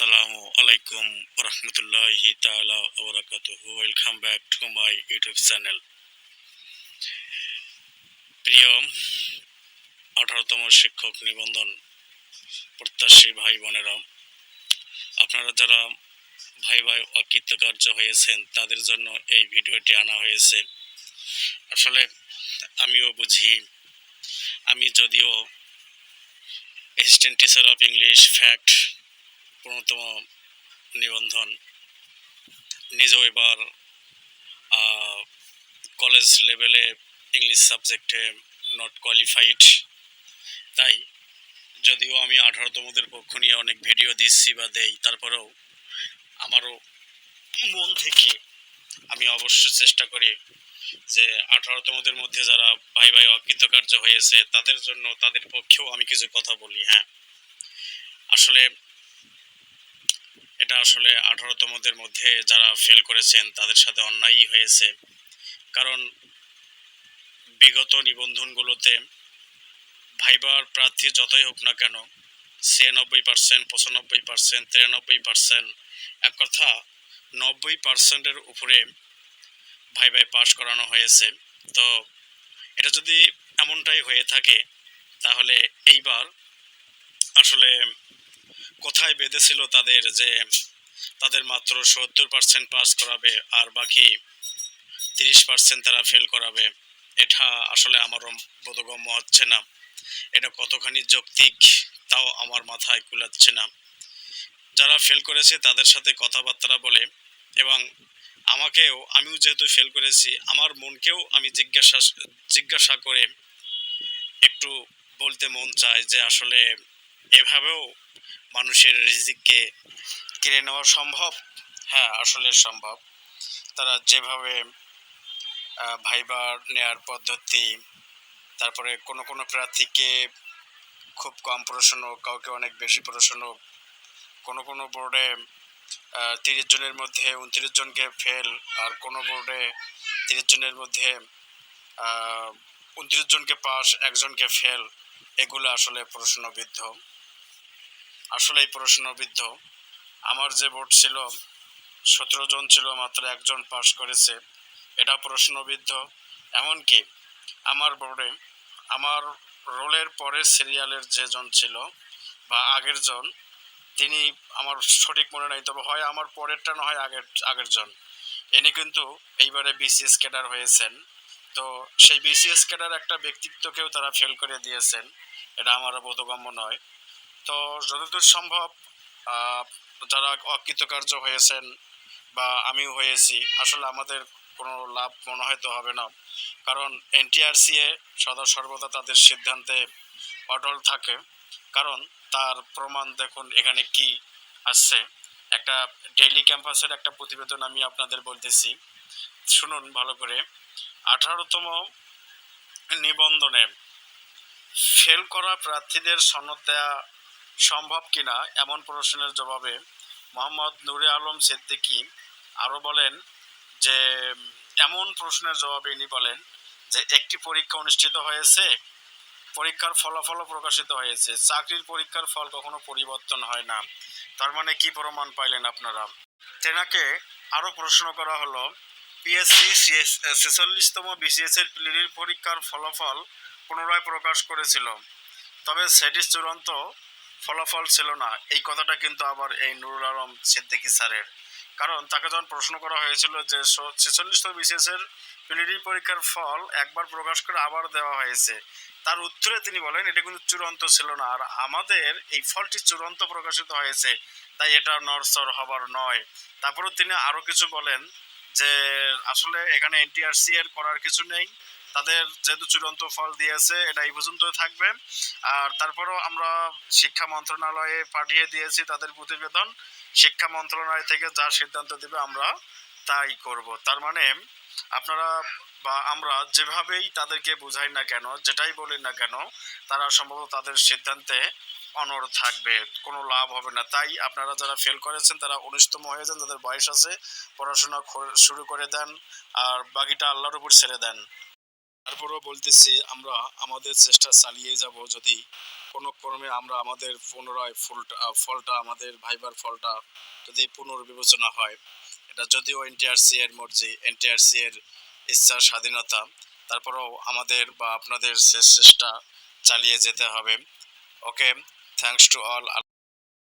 আসসালামু আলাইকুম রহমতুল্লাহি তাআলা ওবরাকাতুহু। Welcome back to my YouTube channel প্রিয় আঠারোতম শিক্ষক নিবন্ধন প্রত্যাশী ভাই বোনেরা, আপনারা যারা ভাই ভাই অকৃতকার্য হয়েছেন, তাদের জন্য এই ভিডিওটি আনা হয়েছে। আসলে আমিও বুঝি, আমি যদিও assistant teacher of English fact পনেরোতম নিবন্ধন নিজেও এবার কলেজ লেভেলে ইংলিশ সাবজেক্টে নট কোয়ালিফাইড তাই যদিও আমি আঠারোতমদের পক্ষ নিয়ে অনেক ভিডিও দিচ্ছি বা দেই, তারপরেও আমারও মন থেকে আমি অবশ্য চেষ্টা করি যে আঠারোতমদের মধ্যে যারা ভাই ভাই অকৃতকার্য হয়েছে, তাদের জন্য, তাদের পক্ষেও আমি কিছু কথা বলি হ্যাঁ। আসলে এটা আসলে আঠারোতমদের মধ্যে যারা ফেল করেছেন, তাদের সাথে অন্যায়ই হয়েছে। কারণ বিগত নিবন্ধনগুলোতে ভাইবার প্রার্থী যতই হোক না কেন, ছিয়ানব্বই পার্সেন্ট পঁচানব্বই পার্সেন্ট তিরানব্বই পার্সেন্ট এক কথা, নব্বই পার্সেন্টের উপরে ভাই ভাই পাশ করানো হয়েছে। তো এটা যদি এমনটাই হয়ে থাকে, তাহলে এইবার আসলে কোথায় বেঁধেছিল তাদের যে তাদের মাত্র সত্তর পার্সেন্ট পাস করাবে আর বাকি তিরিশ পার্সেন্ট তারা ফেল করাবে, এটা আসলে আমারও বোধগম্য হচ্ছে না। এটা কতখানি যৌক্তিক তাও আমার মাথায় কুলাচ্ছে না। যারা ফেল করেছে তাদের সাথে কথাবার্তা বলে এবং আমাকেও, আমিও যেহেতু ফেল করেছি, আমার মনকেও আমি জিজ্ঞাসা জিজ্ঞাসা করে একটু বলতে মন চায় যে আসলে এভাবেও মানুষের রিজিককে কেড়ে নেওয়া সম্ভব? হ্যাঁ আসলে সম্ভব। তারা যেভাবে ভাইবার নেয়ার পদ্ধতি, তারপরে কোনো কোনো প্রার্থীকে খুব কম প্রশ্ন, কাউকে অনেক বেশি প্রশ্ন, কোনো কোনো বোর্ডে তিরিশ জনের মধ্যে উনত্রিশ জনকে ফেল আর কোনো বোর্ডে তিরিশ জনের মধ্যে উনত্রিশ জনকে পাস একজনকে ফেল এগুলো আসলে প্রশ্নবিদ্ধ। আসলেই প্রশ্নবিদ্ধ। আমার যে বোর্ড ছিল, সতেরো জন ছিল, মাত্র একজন পাস করেছে। এটা প্রশ্নবিদ্ধ। এমনকি আমার বোর্ডে আমার রোলের পরের সিরিয়ালের যে জন ছিল বা আগের জন, তিনি আমার সঠিক মনে নাই, তবে হয় আমার পরেরটা না হয় আগের আগের জন। ইনি কিন্তু এইবারে বিসিএস ক্যাডার হয়েছেন। তো সেই বিসিএস ক্যাডার একটা ব্যক্তিত্বকেও তারা ফেল করে দিয়েছেন। এটা আমারও বোধগম্য নয়। তো যতদূর সম্ভব যারা অকৃতকার্য হয়েছেন বা আমিও হয়েছি, আসলে আমাদের কোনো লাভ মনে হয়তো হবে না। কারণ এনটিআরসিএ সদা সর্বদা তাদের সিদ্ধান্তে অটল থাকে। কারণ তার প্রমাণ দেখুন এখানে কি আসছে একটা ডেইলি ক্যাম্পাসের একটা প্রতিবেদন আমি আপনাদের বলতেছি। শুনুন ভালো করে। আঠারোতম নিবন্ধনে ফেল করা প্রার্থীদের সনদ দেয়া সম্ভব কিনা এমন প্রশ্নের জবাবে মোহাম্মদ নুরে আলম সিদ্দিকী আরও বলেন যে, এমন প্রশ্নের জবাবে ইনি বলেন যে, একটি পরীক্ষা অনুষ্ঠিত হয়েছে, পরীক্ষার ফলাফলও প্রকাশিত হয়েছে, চাকরির পরীক্ষার ফল কখনো পরিবর্তন হয় না। তার মানে কি প্রমাণ পাইলেন আপনারা? তেনাকে আরও প্রশ্ন করা হলো পিএসসি ছেচল্লিশতম বিসিএস এর প্লিরির পরীক্ষার ফলাফল পুনরায় প্রকাশ করেছিল। তবে সেটি চূড়ান্ত ফলাফল ছিল না। এই কথাটা কিন্তু আবার এই নুরুল আলম সিদ্দিকী স্যারের। কারণ তাকে যখন প্রশ্ন করা হয়েছিল যে ছেচল্লিশতম বিসিএস এর প্লিরি পরীক্ষার ফল একবার প্রকাশ করে আবার দেওয়া হয়েছে, তার উত্তরে তিনি বলেন, এটা কিন্তু চূড়ান্ত ছিল না। আর আমাদের এই ফলটি চূড়ান্ত প্রকাশিত হয়েছে, তাই এটা নরসর হবার নয়। তারপরেও তিনি আরও কিছু বলেন যে আসলে এখানে এনটিআরসি এর করার কিছু নেই। তাদের যেহেতু চূড়ান্ত ফল দিয়েছে, এটা এই পর্যন্ত থাকবে। আর তারপরেও আমরা শিক্ষা মন্ত্রণালয়ে পাঠিয়ে দিয়েছি তাদের প্রতিবেদন। শিক্ষা মন্ত্রণালয় থেকে যা সিদ্ধান্ত দেবে আমরা তাই করব। তার মানে আপনারা বা আমরা যেভাবেই তাদেরকে বোঝাই না কেন, যেটাই বলি না কেন, তারা সম্ভবত তাদের সিদ্ধান্তে অনড় থাকবে, কোনো লাভ হবে না। তাই আপনারা যারা ফেল করেছেন, তারা উনিশতম হয়ে যান, যাদের বয়স আছে, পড়াশোনা শুরু করে দেন, আর বাকিটা আল্লাহর উপর ছেড়ে দেন। তারপরেও বলতেছি, আমরা আমাদের চেষ্টা চালিয়ে যাব। যদি কোনো ক্রমে আমরা আমাদের পুনরায় ফুলটা ফলটা, আমাদের ভাইবার ফলটা যদি পুনর্বিবেচনা হয়, এটা যদিও এনটিআরসি এর মর্জি, এনটিআরসি এর ইচ্ছা, স্বাধীনতা, তারপরেও আমাদের বা আপনাদের শেষ চেষ্টা চালিয়ে যেতে হবে। ওকে thanks to all